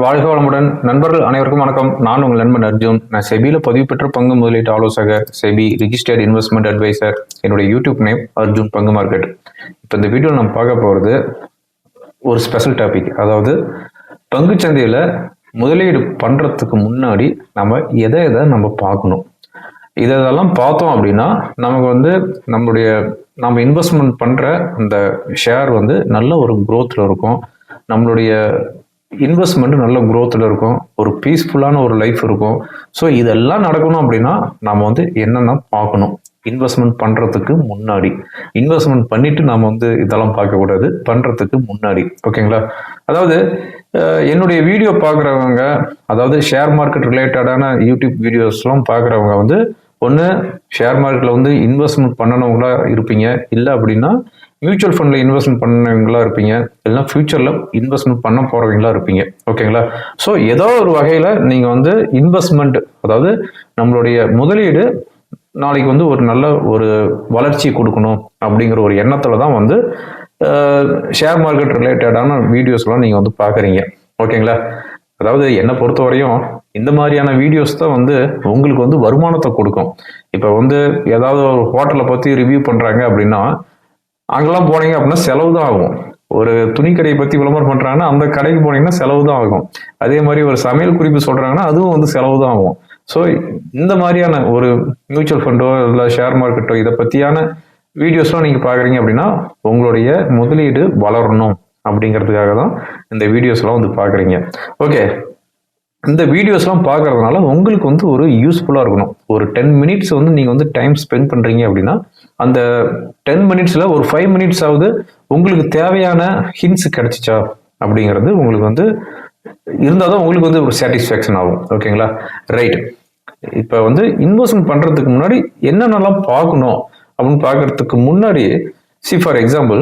வாழ்க வளமுடன். நண்பர்கள் அனைவருக்கும் வணக்கம். நான் உங்கள் நண்பன் அர்ஜுன். நான் செபியில் பதிவு பெற்ற பங்கு முதலீட்டு ஆலோசகர் செபி ரிஜிஸ்டர்ட் இன்வெஸ்ட்மெண்ட் அட்வைசர் என்னுடைய யூடியூப் நேம் அர்ஜுன் பங்கு மார்க்கெட் இப்போ இந்த வீடியோவில் நம்ம பார்க்க போகிறது ஒரு ஸ்பெஷல் டாபிக் அதாவது பங்குச்சந்தையில் முதலீடு பண்ணுறதுக்கு முன்னாடி நம்ம எதை எதை நம்ம பார்க்கணும். இதை இதெல்லாம் பார்த்தோம் அப்படின்னா நமக்கு வந்து நம்மளுடைய நம்ம இன்வெஸ்ட்மெண்ட் பண்ணுற அந்த ஷேர் வந்து நல்ல ஒரு குரோத்தில் இருக்கும். நம்மளுடைய இன்வெஸ்ட்மெண்ட் நல்ல குரோத்தில் இருக்கும். ஒரு பீஸ்ஃபுல்லான ஒரு லைஃப் இருக்கும். ஸோ இதெல்லாம் நடக்கணும் அப்படின்னா நம்ம வந்து என்னென்ன பார்க்கணும்? இன்வெஸ்ட்மெண்ட் பண்ணுறதுக்கு முன்னாடி. இன்வெஸ்ட்மெண்ட் பண்ணிட்டு நாம் வந்து இதெல்லாம் பார்க்கக்கூடாது பண்ணுறதுக்கு முன்னாடி. ஓகேங்களா அதாவது என்னுடைய வீடியோ பார்க்குறவங்க அதாவது ஷேர் மார்க்கெட் ரிலேட்டடான யூடியூப் வீடியோஸ்லாம் பார்க்குறவங்க வந்து ஒன்று ஷேர் மார்க்கெட்டில் வந்து இன்வெஸ்ட்மெண்ட் பண்ணணவங்களா இருப்பீங்க. இல்லை அப்படின்னா மியூச்சுவல் ஃபண்டில் இன்வெஸ்ட்மெண்ட் பண்ணவங்களா இருப்பீங்க. இல்லைன்னா ஃபியூச்சரில் இன்வெஸ்ட்மெண்ட் பண்ண போகிறவங்களா இருப்பீங்க. ஓகேங்களா ஸோ ஏதோ ஒரு வகையில் நீங்கள் வந்து இன்வெஸ்ட்மெண்ட் அதாவது நம்மளுடைய முதலீடு நாளைக்கு வந்து ஒரு நல்ல ஒரு வளர்ச்சி கொடுக்கணும் அப்படிங்கிற ஒரு எண்ணத்தில் தான் வந்து ஷேர் மார்க்கெட் ரிலேட்டடான வீடியோஸ்லாம் நீங்கள் வந்து பார்க்குறீங்க ஓகேங்களா அதாவது என்னை பொறுத்த வரையும் இந்த மாதிரியான வீடியோஸ் தான் வந்து உங்களுக்கு வந்து வருமானத்தை கொடுக்கும். இப்போ வந்து ஏதாவது ஒரு ஹோட்டலை பற்றி ரிவ்யூ பண்ணுறாங்க அப்படின்னா அங்கெல்லாம் போனீங்க அப்படின்னா செலவு தான் ஆகும். ஒரு துணி கடையை பற்றி விளம்பரம் பண்ணுறாங்கன்னா அந்த கடைக்கு போனீங்கன்னா செலவு தான் ஆகும். அதே மாதிரி ஒரு சமையல் குறிப்பு சொல்கிறாங்கன்னா அதுவும் வந்து செலவு தான் ஆகும். ஸோ இந்த மாதிரியான ஒரு மியூச்சுவல் ஃபண்டோ இல்லை ஷேர் மார்க்கெட்டோ இதை பற்றியான வீடியோஸ்லாம் நீங்கள் பார்க்குறீங்க அப்படின்னா உங்களுடைய முதலீடு வளரணும் அப்படிங்கிறதுக்காக தான் இந்த வீடியோஸ்லாம் வந்து பார்க்குறீங்க ஓகே இந்த வீடியோஸ்லாம் பார்க்கறதுனால உங்களுக்கு வந்து ஒரு யூஸ்ஃபுல்லாக இருக்கணும். ஒரு டென் மினிட்ஸ் வந்து நீங்கள் வந்து டைம் ஸ்பெண்ட் பண்ணுறீங்க அப்படின்னா அந்த டென் மினிட்ஸில் ஒரு ஃபைவ் மினிட்ஸ் ஆகுது உங்களுக்கு தேவையான ஹிண்ட்ஸ் கிடைச்சிச்சா அப்படிங்கிறது உங்களுக்கு வந்து இருந்தால் தான் உங்களுக்கு வந்து ஒரு சாட்டிஸ்ஃபேக்ஷன் ஆகும். ஓகேங்களா ரைட் இப்போ வந்து இன்வெஸ்ட்மெண்ட் பண்ணுறதுக்கு முன்னாடி என்னென்னலாம் பார்க்கணும் அப்படின்னு பார்க்கறதுக்கு முன்னாடி சி ஃபார் எக்ஸாம்பிள்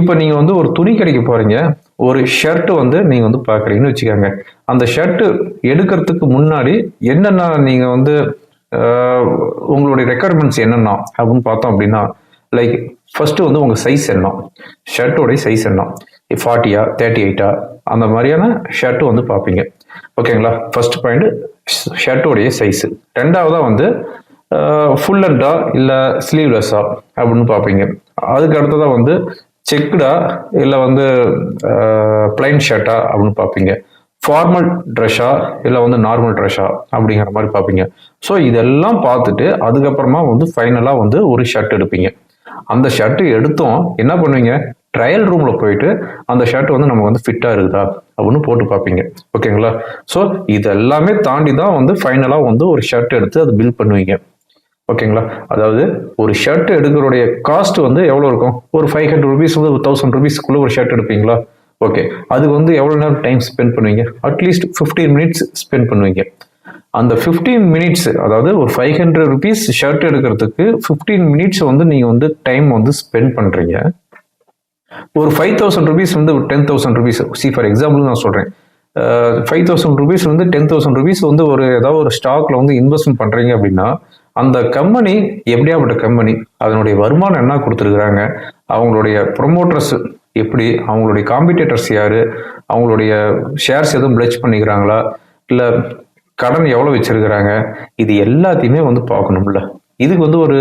இப்போ நீங்கள் வந்து ஒரு துணி கடைக்கு போகிறீங்க ஒரு ஷர்ட்டு வந்து நீங்கள் வந்து பார்க்குறீங்கன்னு வச்சுக்கோங்க. அந்த ஷர்ட்டு எடுக்கிறதுக்கு முன்னாடி என்னென்ன நீங்கள் வந்து உங்களுடைய ரெக்குயர்மெண்ட்ஸ் என்னென்ன அப்படின்னு பார்த்தோம் அப்படின்னா லைக் ஃபஸ்ட்டு வந்து உங்கள் சைஸ் என்ன? ஷர்ட்டோடைய சைஸ் என்ன? ஃபார்ட்டியா தேர்ட்டி எயிட்டா அந்த மாதிரியான ஷர்ட்டு வந்து பார்ப்பீங்க. ஓகேங்களா ஃபர்ஸ்ட் பாயிண்ட் ஷர்ட்டோடைய சைஸு ரெண்டாவதாக வந்து ஃபுல் அண்டா இல்லை ஸ்லீவ்லெஸ்ஸா அப்படின்னு பார்ப்பீங்க. அதுக்கு அடுத்ததாக வந்து செக்குடா இல்லை வந்து பிளைன் ஷர்ட்டா அப்படின்னு பார்ப்பீங்க. ஃபார்மல் ட்ரெஸ்ஸா இல்லை வந்து நார்மல் ட்ரெஸ்ஸா அப்படிங்கிற மாதிரி பார்ப்பீங்க. ஸோ இதெல்லாம் பார்த்துட்டு அதுக்கப்புறமா வந்து ஃபைனலாக வந்து ஒரு ஷர்ட் எடுப்பீங்க. அந்த ஷர்ட்டு எடுத்தோம் என்ன பண்ணுவீங்க? ட்ரையல் ரூமில் போயிட்டு அந்த ஷர்ட் வந்து நமக்கு வந்து ஃபிட்டாக இருக்குதா அப்படின்னு போட்டு பார்ப்பீங்க. ஓகேங்களா ஸோ இதெல்லாமே தாண்டி தான் வந்து ஃபைனலாக வந்து ஒரு ஷர்ட் எடுத்து அதை பில் பண்ணுவீங்க. ஓகேங்களா அதாவது ஒரு ஷர்ட் எடுக்கிறோடைய காஸ்ட் வந்து எவ்வளோ இருக்கும்? ஒரு ஃபைவ் ஹண்ட்ரட் ருபீஸ் வந்து ஒரு தௌசண்ட் ருபீஸ்க்குள்ளே ஒரு ஷர்ட் எடுப்பீங்களா? ஓகே அதுக்கு வந்து எவ்வளோ நேரம் டைம் ஸ்பெண்ட் பண்ணுவீங்க? At least fifteen minutes spend பண்ணுவீங்க. அந்த ஃபிஃப்டீன் மினிட்ஸ் அதாவது ஒரு ஃபைவ் ஹண்ட்ரட் ருபீஸ் ஷர்ட் எடுக்கிறதுக்கு ஃபிஃப்டீன் மினிட்ஸ் வந்து நீங்கள் வந்து டைம் வந்து ஸ்பெண்ட் பண்ணுறீங்க ஒரு ஃபைவ் தௌசண்ட் ருபீஸ் வந்து ஒரு ten thousand rupees see for example நான் சொல்கிறேன் ஃபைவ் தௌசண்ட் ருபீஸ் வந்து டென் தௌசண்ட் ருபீஸ் வந்து ஒரு ஏதாவது ஒரு ஸ்டாக்ல வந்து இன்வெஸ்ட்மெண்ட் பண்ணுறீங்க அப்படின்னா அந்த கம்பெனி எப்படியாப்பட்ட கம்பெனி அதனுடைய வருமானம் என்ன கொடுத்துருக்குறாங்க? அவங்களுடைய ப்ரொமோட்டர்ஸ் எப்படி? அவங்களுடைய காம்படிட்டர்ஸ் யாரு? அவங்களுடைய ஷேர்ஸ் எதுவும் பிளச் பண்ணிக்கிறாங்களா? இல்லை கடன் எவ்வளோ வச்சிருக்கிறாங்க? இது எல்லாத்தையுமே வந்து பார்க்கணும்ல. இதுக்கு வந்து ஒரு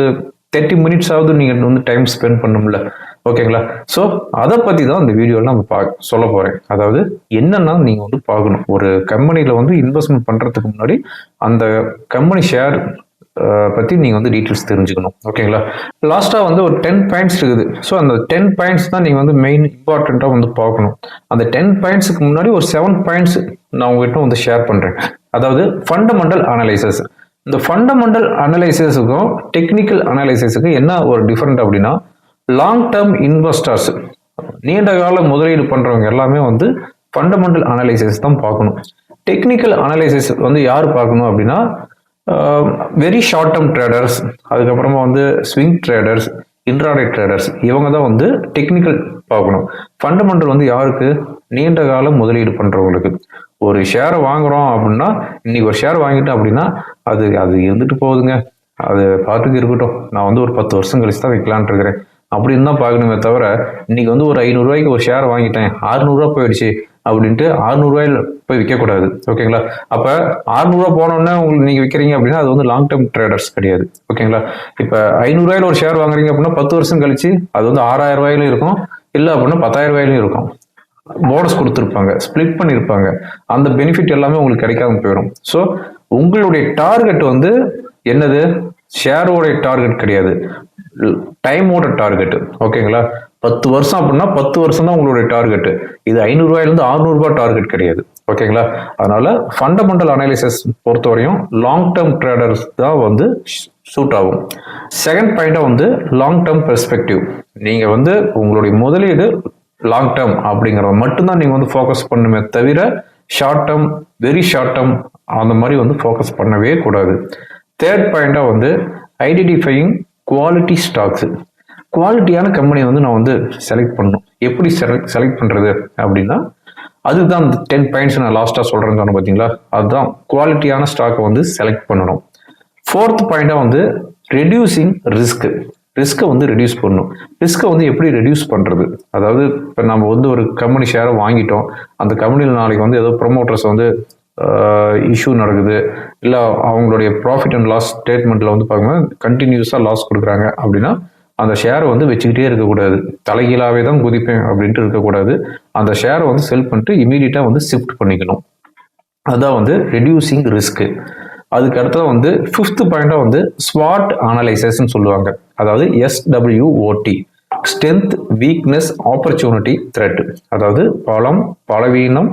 தேர்ட்டி மினிட்ஸ் ஆகுது நீங்கள் வந்து டைம் ஸ்பெண்ட் பண்ணணும்ல. ஓகேங்களா? ஸோ அதை பற்றி தான் இந்த வீடியோவில் நம்ம பா சொல்ல போகிறேன் அதாவது என்னென்னா நீங்கள் வந்து பார்க்கணும்? ஒரு கம்பெனியில் வந்து இன்வெஸ்ட்மெண்ட் பண்ணுறதுக்கு முன்னாடி அந்த கம்பெனி ஷேர் பற்றி நீங்கள் வந்து டீட்டெயில்ஸ் தெரிஞ்சுக்கணும். ஓகேங்களா லாஸ்ட்டாக வந்து ஒரு டென் பாயிண்ட்ஸ் இருக்குது. ஸோ அந்த டென் பாயிண்ட்ஸ் தான் நீங்கள் வந்து மெயின் இம்பார்ட்டண்ட்டாக வந்து பார்க்கணும். அந்த டென் பாயிண்ட்ஸுக்கு முன்னாடி ஒரு செவன் பாயிண்ட்ஸ் நான் உங்ககிட்ட வந்து ஷேர் பண்ணுறேன் அதாவது ஃபண்டமெண்டல் அனலைசஸ் இந்த ஃபண்டமெண்டல் அனலைசஸுக்கும் டெக்னிக்கல் அனலைசிஸுக்கும் என்ன ஒரு டிஃப்ரெண்ட் அப்படின்னா லாங் டேர்ம் இன்வெஸ்டர்ஸ் நீண்ட கால முதலீடு பண்ணுறவங்க எல்லாமே வந்து ஃபண்டமெண்டல் அனலைசிஸ் தான் பார்க்கணும். டெக்னிக்கல் அனலைசிஸ் வந்து யார் பார்க்கணும் அப்படின்னா வெரி ஷார்ட் டேர்ம் ட்ரேடர்ஸ் அதுக்கப்புறமா வந்து ஸ்விங் ட்ரேடர்ஸ் இன்ட்ராடே ட்ரேடர்ஸ் இவங்க தான் வந்து டெக்னிக்கல் பார்க்கணும். ஃபண்டமெண்டல் வந்து யாருக்கு? நீண்ட காலம் முதலீடு பண்ணுறவங்களுக்கு ஒரு ஷேரை வாங்குறோம் அப்படின்னா இன்னைக்கு ஒரு ஷேர் வாங்கிட்டோம் அப்படின்னா அது அது இருந்துட்டு போகுதுங்க. அது பார்த்துக்கு இருக்கட்டும். நான் வந்து ஒரு பத்து வருஷம் கழிச்சு தான் வைக்கலான் இருக்கிறேன். அப்படின்னு தான் பார்க்கணுமே தவிர இன்னைக்கு வந்து ஒரு ஐநூறுரூவாய்க்கு ஒரு ஷேர் வாங்கிட்டேன். அறுநூறுவா போயிடுச்சு. அப்படின்ட்டு அறுநூறுவாயில் போய் விற்கக்கூடாது ஓகேங்களா? அப்போ அறுநூறுவா போனோன்னே உங்களுக்கு நீங்கள் விற்கிறீங்க அப்படின்னா அது வந்து லாங் டேர்ம் ட்ரேடர்ஸ் கிடையாது. ஓகேங்களா? இப்போ ஐநூறுரூவாயில் ஒரு ஷேர் வாங்குறீங்க அப்படின்னா பத்து வருஷம் கழிச்சு அது வந்து ஆறாயிரம் ரூபாயிலும் இருக்கும். இல்லை அப்படின்னா பத்தாயிரம் ரூபாயிலும் இருக்கும். போனஸ் கொடுத்துருப்பாங்க. ஸ்ப்ளிட் பண்ணியிருப்பாங்க அந்த பெனிஃபிட் எல்லாமே உங்களுக்கு கிடைக்காம போயிடும். ஸோ உங்களுடைய டார்கெட் வந்து என்னது? ஷேரோடைய டார்கெட் கிடையாது. டைமோட டார்கெட் ஓகேங்களா? பத்து வருஷம் அப்படின்னா பத்து வருஷம் தான் உங்களுடைய டார்கெட் இது ஐநூறுரூவாயிலேருந்து அறுநூறுபா டார்கெட் கிடையாது. ஓகேங்களா அதனால ஃபண்டமெண்டல் அனாலிசிஸ் பொறுத்தவரையும் லாங் டேர்ம் ட்ரேடர்ஸ் தான் வந்து சூட் ஆகும். செகண்ட் பாயிண்டாக வந்து லாங் டேர்ம் பெர்ஸ்பெக்டிவ் நீங்கள் வந்து உங்களுடைய முதலீடு லாங் டேர்ம் அப்படிங்கிறத மட்டும்தான் நீங்கள் வந்து ஃபோக்கஸ் பண்ணுமே தவிர short term very short term அந்த மாதிரி வந்து ஃபோக்கஸ் பண்ணவே கூடாது. தேர்ட் பாயிண்டாக வந்து ஐடென்டிஃபையிங் குவாலிட்டி ஸ்டாக்ஸு குவாலிட்டியான கம்பெனியை வந்து நான் வந்து செலக்ட் பண்ணணும். எப்படி செலக்ட் செலக்ட் பண்ணுறது அப்படின்னா அதுதான் அந்த டென் பாயிண்ட்ஸ் நான் லாஸ்ட்டாக சொல்கிறேன்னு சொன்னேன் பார்த்தீங்களா அதுதான் குவாலிட்டியான ஸ்டாக்கை வந்து செலக்ட் பண்ணணும். ஃபோர்த் பாயிண்டாக வந்து ரெடியூசிங் ரிஸ்க்கு ரிஸ்க்கை வந்து ரெடியூஸ் பண்ணணும். ரிஸ்க்கை வந்து எப்படி ரெடியூஸ் பண்ணுறது அதாவது இப்போ நம்ம வந்து ஒரு கம்பெனி ஷேரை வாங்கிட்டோம். அந்த கம்பெனியில் நாளைக்கு வந்து ஏதோ ப்ரொமோட்டர்ஸ் வந்து இஷ்யூ நடக்குது. இல்லை அவங்களுடைய ப்ராஃபிட் அண்ட் லாஸ் ஸ்டேட்மெண்ட்டில் வந்து பார்க்கும்போது கண்டினியூஸாக லாஸ் கொடுக்குறாங்க அப்படின்னா அந்த ஷேரை வந்து வச்சுக்கிட்டே இருக்கக்கூடாது. தலைகீழாவே தான் குதிப்பேன் அப்படின்ட்டு இருக்கக்கூடாது. அந்த ஷேரை வந்து செல் பண்ணிட்டு இமீடியட்டாக வந்து ஷிஃப்ட் பண்ணிக்கணும். அதுதான் வந்து ரெடியூசிங் ரிஸ்க்கு அதுக்கு அடுத்தது வந்து ஃபிஃப்த் பாயிண்டாக வந்து ஸ்வாட் அனலைசஸ்ன்னு சொல்லுவாங்க. அதாவது S W O T strength weakness opportunity threat அதாவது பலம் பலவீனம்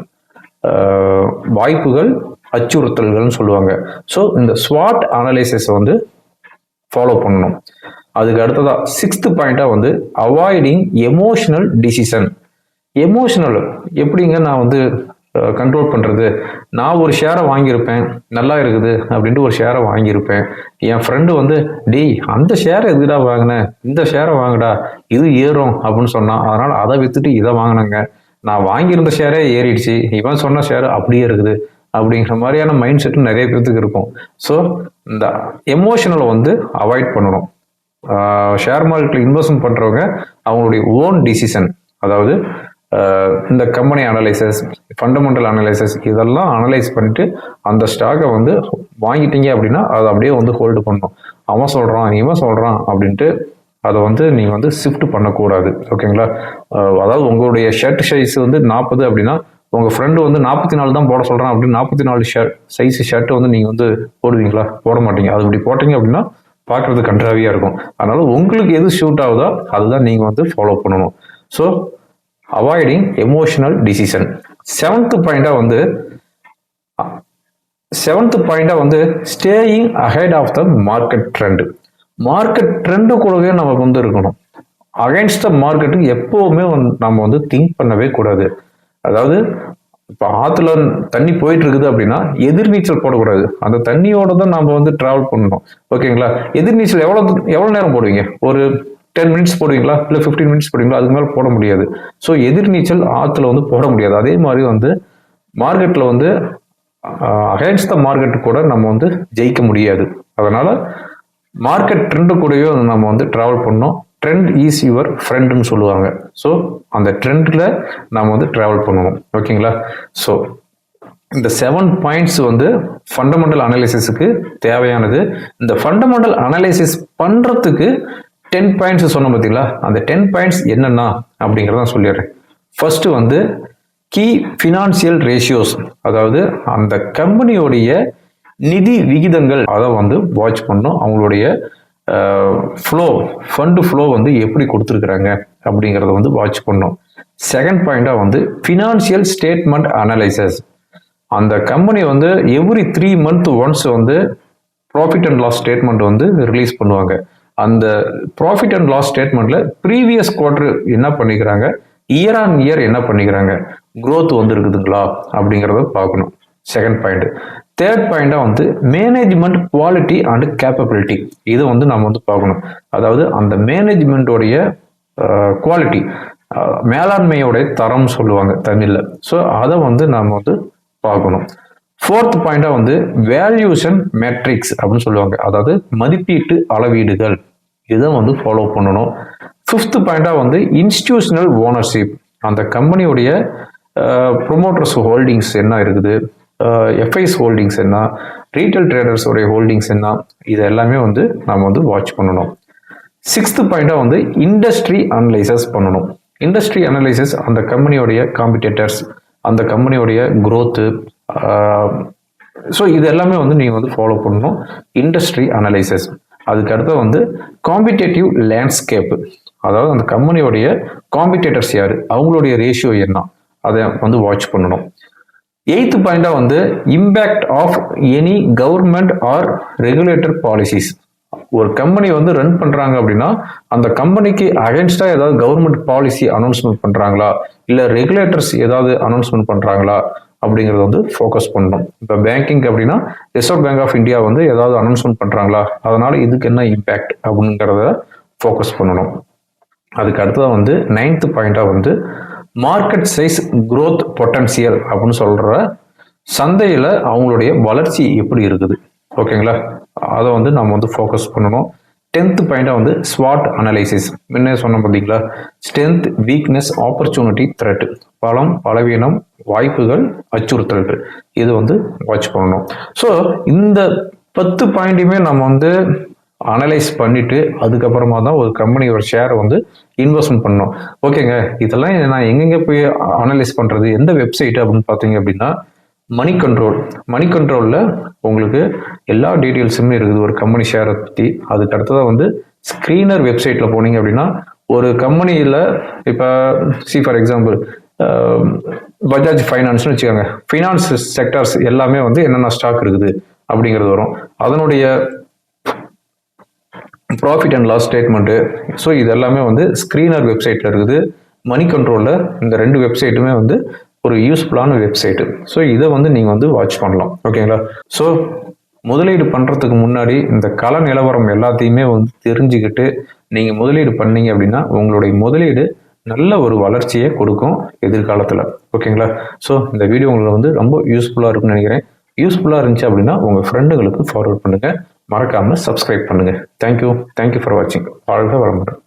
வாய்ப்புகள் அச்சுறுத்தல்கள்னு சொல்லுவாங்க. ஸோ இந்த ஸ்வாட் அனலைசிஸ் வந்து ஃபாலோ பண்ணணும். அதுக்கு அடுத்ததா சிக்ஸ்த் பாயிண்டா வந்து அவாய்டிங் எமோஷனல் டிசிஷன் எமோஷனல் எப்படிங்க நான் வந்து கண்ட்ரோல் பண்ணுறது நான் ஒரு ஷேரை வாங்கியிருப்பேன் நல்லா இருக்குது அப்படின்ட்டு ஒரு ஷேரை வாங்கியிருப்பேன். என் ஃப்ரெண்டு வந்து டேய் அந்த ஷேரை எதுடா வாங்கினேன் இந்த ஷேரை வாங்குடா. இது ஏறும் அப்படின்னு சொன்னான் அதனால் அதை விற்றுட்டு இதை வாங்கினேங்க. நான் வாங்கியிருந்த ஷேரே ஏறிடுச்சு. இவன் சொன்ன ஷேர் அப்படியே இருக்குது. அப்படிங்கிற மாதிரியான மைண்ட் செட்டு நிறைய பேர்த்துக்கு இருக்கும். ஸோ இந்த எமோஷனலை வந்து அவாய்ட் பண்ணணும். ஷேர் மார்க்கெட்டில் இன்வெஸ்ட்மெண்ட் பண்ணுறவங்க அவங்களுடைய ஓன் டிசிஷன் அதாவது இந்த கம்பெனி அனலைசஸ் ஃபண்டமெண்டல் அனலைசஸ் இதெல்லாம் அனலைஸ் பண்ணிட்டு அந்த ஸ்டாக்கை வந்து வாங்கிட்டீங்க அப்படின்னா அதை அப்படியே வந்து ஹோல்டு பண்ணணும். அவன் சொல்கிறான் இவன் சொல்கிறான் அப்படின்ட்டு அதை வந்து நீங்கள் வந்து ஷிஃப்ட் பண்ணக்கூடாது. ஓகேங்களா? அதாவது உங்களுடைய ஷர்ட் சைஸ் வந்து நாற்பது அப்படின்னா உங்கள் ஃப்ரெண்டு வந்து நாற்பத்தி நாலு தான் போட சொல்கிறான் அப்படின்னு நாற்பத்தி நாலு ஷர்ட் சைஸ் ஷர்ட் வந்து நீங்கள் வந்து போடுவீங்களா? போட மாட்டீங்க. அது இப்படி போட்டீங்க அப்படின்னா பார்க்குறது கன்றாவியாக இருக்கும். அதனால உங்களுக்கு எது ஷூட் ஆகுதோ அதுதான் நீங்கள் வந்து ஃபாலோ பண்ணணும். So avoiding emotional decision seventh பாயிண்டாக வந்து செவன்த் பாயிண்டாக வந்து staying ahead of the market trend market trend கூடவே நம்ம வந்து இருக்கணும். அகைன்ஸ்ட் த மார்க்கெட்டுக்கு எப்போவுமே வந்து நம்ம வந்து திங்க் பண்ணவே கூடாது. அதாவது இப்போ ஆற்றுல தண்ணி போயிட்டு இருக்குது அப்படின்னா எதிர்நீச்சல் போடக்கூடாது. அந்த தண்ணியோட தான் நம்ம வந்து ட்ராவல் பண்ணணும். ஓகேங்களா? எதிர்நீச்சல் எவ்வளோ எவ்வளோ நேரம் போடுவீங்க? ஒரு டென் மினிட்ஸ் போடுவீங்களா? இல்லை ஃபிஃப்டீன் மினிட்ஸ் போடுவீங்களா? அதுக்கு மேலே போட முடியாது. ஸோ எதிர்நீச்சல் ஆற்றுல வந்து போட முடியாது. அதே மாதிரி வந்து மார்க்கெட்டில் வந்து அகேன்ஸ்ட் த மார்க்கெட் கூட நம்ம வந்து ஜெயிக்க முடியாது. அதனால மார்க்கெட் ட்ரெண்டு கூடவே நம்ம வந்து ட்ராவல் பண்ணோம் ட்ரெண்ட் ஈஸ் யுவர் ஃப்ரெண்டுன்னு சொல்லுவாங்க. ஸோ அந்த ட்ரெண்டில் நாம் வந்து ட்ராவல் பண்ணணும். ஓகேங்களா? ஸோ இந்த செவன் பாயிண்ட்ஸ் வந்து ஃபண்டமெண்டல் அனாலிசிஸுக்கு தேவையானது. இந்த ஃபண்டமெண்டல் அனாலிசிஸ் பண்ணுறதுக்கு டென் பாயிண்ட்ஸ் சொன்னோம் பார்த்தீங்களா அந்த டென் பாயிண்ட்ஸ் என்னென்னா அப்படிங்கிறத சொல்லிடுறேன். ஃபர்ஸ்ட் வந்து கீ ஃபினான்சியல் ரேஷியோஸ் அதாவது அந்த கம்பெனியோடைய நிதி விகிதங்கள் அதை வந்து வாட்ச் பண்ணணும். அவங்களுடைய ஃப்ளோ ஃபண்டு ஃப்ளோ வந்து எப்படி கொடுத்துருக்குறாங்க அப்படிங்கிறத வந்து வாட்ச் பண்ணும். செகண்ட் பாயிண்டாக வந்து ஃபினான்ஷியல் ஸ்டேட்மெண்ட் அனலைசஸ் அந்த கம்பெனி வந்து எவ்ரி த்ரீ மந்த் ஒன்ஸ் வந்து ப்ராஃபிட் அண்ட் லாஸ் ஸ்டேட்மெண்ட் வந்து ரிலீஸ் பண்ணுவாங்க. அந்த ப்ராஃபிட் அண்ட் லாஸ் ஸ்டேட்மெண்ட்ல ப்ரீவியஸ் குவார்டர் என்ன பண்ணிக்கிறாங்க? இயர் ஆன் இயர் என்ன பண்ணிக்கிறாங்க? க்ரோத் வந்து இருக்குதுங்களா அப்படிங்கிறத பார்க்கணும். செகண்ட் பாயிண்ட் தேர்ட் பாயிண்டாக வந்து மேனேஜ்மெண்ட் குவாலிட்டி அண்ட் கேப்பபிலிட்டி இதை வந்து நம்ம வந்து பார்க்கணும். அதாவது அந்த மேனேஜ்மெண்ட்டோடைய குவாலிட்டி மேலாண்மையோடைய தரம் சொல்லுவாங்க தமிழில். ஸோ அதை வந்து நாம் வந்து பார்க்கணும். ஃபோர்த் பாயிண்டாக வந்து வேல்யூஷன் மேட்ரிக்ஸ் அப்படின்னு சொல்லுவாங்க. அதாவது மதிப்பீட்டு அளவீடுகள். இதை வந்து ஃபாலோ பண்ணணும். ஃபிஃப்த் பாயிண்டாக வந்து இன்ஸ்டியூஷனல் ஓனர்ஷிப் அந்த கம்பெனியுடைய ப்ரொமோட்டர்ஸ் ஹோல்டிங்ஸ் என்ன இருக்குது? எஃப்ஐஸ் ஹோல்டிங்ஸ் என்ன ரீட்டைல் ட்ரேடர்ஸோடைய ஹோல்டிங்ஸ் என்ன இது எல்லாமே வந்து நம்ம வந்து வாட்ச் பண்ணணும். சிக்ஸ்த் பாயிண்டாக வந்து இண்டஸ்ட்ரி அனலைசஸ் பண்ணணும். இண்டஸ்ட்ரி அனலைசஸ் அந்த கம்பெனியோடைய காம்படிட்டர்ஸ் அந்த கம்பெனியோடைய க்ரோத்து ஸோ இது எல்லாமே வந்து நீங்கள் வந்து ஃபாலோ பண்ணணும். இண்டஸ்ட்ரி அனலைசஸ் அதுக்கு அடுத்து வந்து காம்படிட்டிவ் லேண்ட்ஸ்கேப்பு அதாவது அந்த கம்பெனியோடைய காம்படிட்டர்ஸ் யார் அவங்களுடைய ரேஷியோ என்ன அதை வந்து வாட்ச் பண்ணணும். எயித்து பாயிண்டாக வந்து impact of any government or regulator policies ஒரு கம்பெனி வந்து ரன் பண்றாங்க அப்படின்னா அந்த கம்பெனிக்கு அகைன்ஸ்டா ஏதாவது கவர்மெண்ட் பாலிசி அனௌன்ஸ்மெண்ட் பண்றாங்களா? இல்ல ரெகுலேட்டர்ஸ் ஏதாவது அனௌன்ஸ்மெண்ட் பண்றாங்களா? அப்படிங்கறத வந்து ஃபோக்கஸ் பண்ணணும். இப்போ பேங்கிங் அப்படின்னா ரிசர்வ் பேங்க் ஆஃப் இந்தியா வந்து ஏதாவது அனௌன்ஸ்மெண்ட் பண்றாங்களா? அதனால இதுக்கு என்ன இம்பேக்ட் அப்படிங்கிறத ஃபோக்கஸ் பண்ணணும். அதுக்கு அடுத்ததாக வந்து நைன்த் பாயிண்ட்டாக வந்து மார்க்கெட் சைஸ் குரோத் பொட்டன்சியல் அப்படின்னு சொல்கிற சந்தையில் அவங்களுடைய வளர்ச்சி எப்படி இருக்குது? ஓகேங்களா அதை வந்து நம்ம வந்து ஃபோக்கஸ் பண்ணணும். டென்த் பாயிண்டாக வந்து ஸ்வாட் அனலைசிஸ் முன்னே சொன்னோம் பார்த்தீங்களா ஸ்ட்ரென்த் வீக்னஸ் ஆப்பர்ச்சுனிட்டி த்ரெட் பலம் பலவீனம் வாய்ப்புகள் அச்சுறுத்தல்கள் இது வந்து வாட்ச் பண்ணணும். ஸோ இந்த பத்து பாயிண்ட்டையுமே நம்ம வந்து அனலைஸ் பண்ணிட்டு அதுக்கப்புறமா தான் ஒரு கம்பெனியோட ஷேரை வந்து இன்வெஸ்ட்மெண்ட் பண்ணணும். ஓகேங்க இதெல்லாம் நான் எங்கெங்க போய் அனலைஸ் பண்றது எந்த வெப்சைட் அப்படின்னு பார்த்தீங்க அப்படின்னா மணி கண்ட்ரோல் மணி கண்ட்ரோலில் உங்களுக்கு எல்லா டீட்டெயில்ஸுமே இருக்குது. ஒரு கம்பெனி ஷேரை பற்றி அதுக்கு அடுத்ததாக வந்து ஸ்க்ரீனர் வெப்சைட்டில் போனீங்க அப்படின்னா ஒரு கம்பெனியில் இப்போ சி ஃபார் எக்ஸாம்பிள் பஜாஜ் ஃபைனான்ஸ்னு வச்சுக்கோங்க. ஃபினான்ஸ் செக்டர்ஸ் எல்லாமே வந்து என்னென்ன ஸ்டாக் இருக்குது அப்படிங்கிறது வரும். அதனுடைய profit and loss statement so இது எல்லாமே வந்து ஸ்க்ரீனர் வெப்சைட்டில் இருக்குது. மணி கண்ட்ரோலில் இந்த ரெண்டு வெப்சைட்டுமே வந்து ஒரு யூஸ்ஃபுல்லான வெப்சைட்டு ஸோ இதை வந்து நீங்கள் வந்து வாட்ச் பண்ணலாம். ஓகேங்களா ஸோ முதலீடு பண்ணுறதுக்கு முன்னாடி இந்த கள நிலவரம் எல்லாத்தையுமே வந்து தெரிஞ்சுக்கிட்டு நீங்கள் முதலீடு பண்ணீங்க அப்படின்னா உங்களுடைய முதலீடு நல்ல ஒரு வளர்ச்சியை கொடுக்கும் எதிர்காலத்தில். ஓகேங்களா ஸோ இந்த வீடியோ உங்களுக்கு வந்து ரொம்ப யூஸ்ஃபுல்லாக இருக்கும்னு நினைக்கிறேன். யூஸ்ஃபுல்லாக இருந்துச்சு அப்படின்னா உங்கள் ஃப்ரெண்டுகளுக்கு ஃபார்வர்ட் பண்ணுங்கள் மறக்காமல் சப்ஸ்கிரைப் பண்ணுங்கள் தேங்க்யூ தேங்க்யூ ஃபார் வாட்சிங் வாழ்க வளமுடன்.